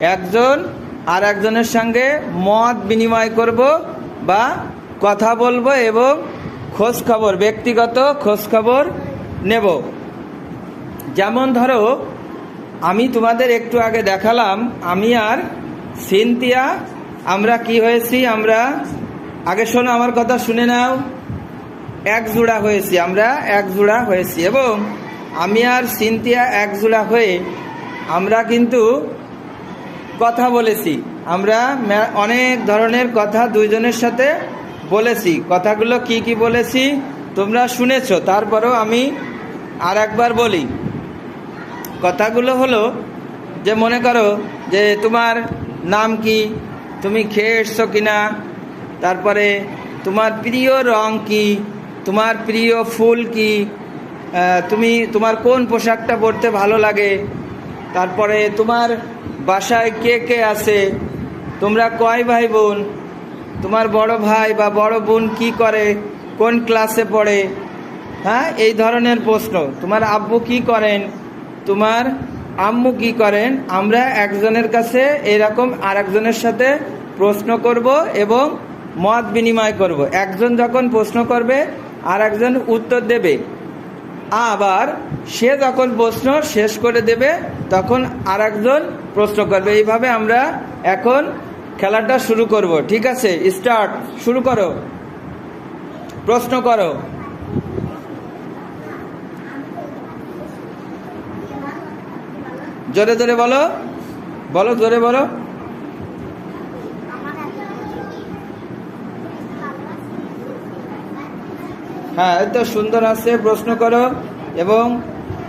একজন আর একজনের সঙ্গে মত বিনিময় করব বা কথা বলব এবং খোঁজ খবর, ব্যক্তিগত খোঁজ খবর নেব। যেমন ধরো, আমি তোমাদের একটু আগে দেখালাম, আমি আর সিনতিয়া আমরা কি হয়েছি? আমরা, আগে শোনো আমার কথা শুনে নাও। এক জোড়া হয়েছি, আমরা এক জোড়া হয়েছি এবং আমি আর সিনতিয়া এক জোড়া হয়ে, আমরা কিন্তু কথা বলেছি। আমরা অনেক ধরনের কথা দুইজনের সাথে বলেছি। কথাগুলো কি কি বলেছি তোমরা শুনেছো, তারপরেও আমি আর একবার বলি। কথাগুলো হলো যে, মনে করো যে, তোমার নাম কি? তুমি খেয়ে এসছো কিনা? তারপরে তোমার প্রিয় রং কি? তোমার প্রিয় ফুল কি? তুমি, তোমার কোন পোশাকটা পরতে ভালো লাগে? তারপরে তোমার বাসায় কে কে আছে? তোমরা কয় ভাই বোন তোমার বড় ভাই বা বড় বোন কি করে? কোন ক্লাসে পড়ে? হ্যাঁ এই ধরনের প্রশ্ন। তোমার আব্বু কি করেন? তোমার আম্মু কি করেন? আমরা একজনের কাছে এরকম আর একজনের সাথে প্রশ্ন করব এবং মত বিনিময় করব। একজন যখন প্রশ্ন করবে আর একজন উত্তর দেবে। আবার সে যখন প্রশ্ন শেষ করে দেবে, তখন আর একজন প্রশ্ন করবে। এইভাবে আমরা এখন খেলাটা শুরু করব। ঠিক আছে? স্টার্ট শুরু করো। প্রশ্ন করো। জোরে জোরে বলো। বলো, জোরে বলো। হ্যাঁ এই তো সুন্দর আছে। প্রশ্ন করো এবং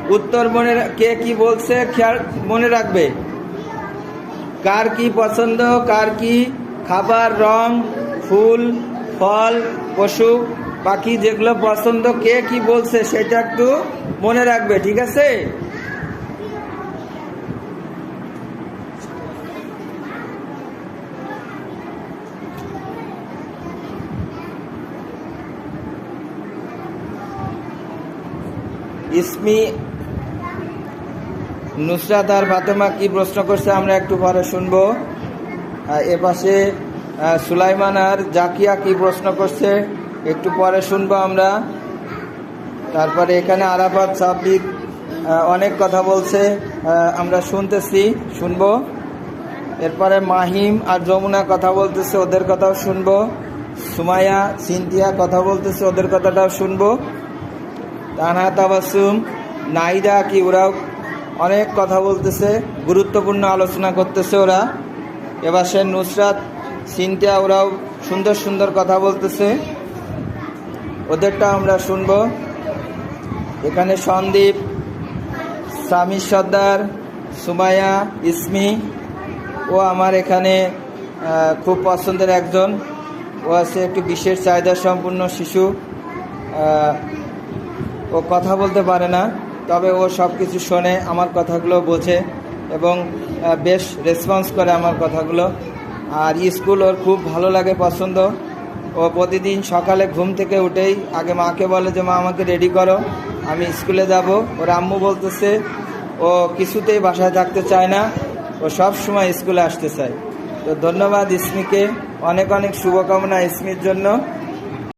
উত্তর মনে কে কি বলছে? খেয়াল মনে রাখবে। কার কি পছন্দ, কার কি খাবার, রং, ফুল, ফল, পশু, পাখি যেগুলো পছন্দ, কে কি বলছে সেটা একটু মনে রাখবে, ঠিক আছে? ইসমি নুসরাত আর ফাতেমা কি প্রশ্ন করছে আমরা একটু পরে শুনব। আর এ পাশে সুলাইমান আর জাকিয়া কি প্রশ্ন করছে একটু পরে শুনব আমরা। তারপরে এখানে আরাফাত সাব্বিক অনেক কথা বলছে আমরা শুনতেছি, শুনব। এরপরে মাহিম আর যমুনা কথা বলতেছে, ওদের কথাও শুনব। সুমাইয়া, সিনথিয়া কথা বলতেছে, ওদের কথাটাও শুনব। তানহা তাবাসুম নাইদা কি, ওরাও অনেক কথা বলতেছে, গুরুত্বপূর্ণ আলোচনা করতেছে ওরা। এবার সে নুসরাত সিনতিয়া ওরাও সুন্দর সুন্দর কথা বলতেছে। ওদেরটা আমরা শুনব। এখানে সন্দীপ সামির সর্দার সুমায়া ইসমি, ও আমার এখানে খুব পছন্দের একজন। ও আছে একটু বিশেষ চাহিদা সম্পূর্ণ শিশু। ও কথা বলতে পারে না। তবে ও সব কিছু শোনে, আমার কথাগুলো বোঝে এবং বেশ রেসপন্স করে আমার কথাগুলো। আর স্কুল ওর খুব ভালো লাগে, পছন্দ। ও প্রতিদিন সকালে ঘুম থেকে উঠেই আগে মাকে বলে যে, মা, আমাকে রেডি করো, আমি স্কুলে যাব। ওর আম্মু বলতেছে, ও কিছুতেই বাসায় থাকতে চায় না, ও সব সময় স্কুলে আসতে চায়। তো ধন্যবাদ ইসমিকে অনেক অনেক শুভকামনা ইসমির জন্য।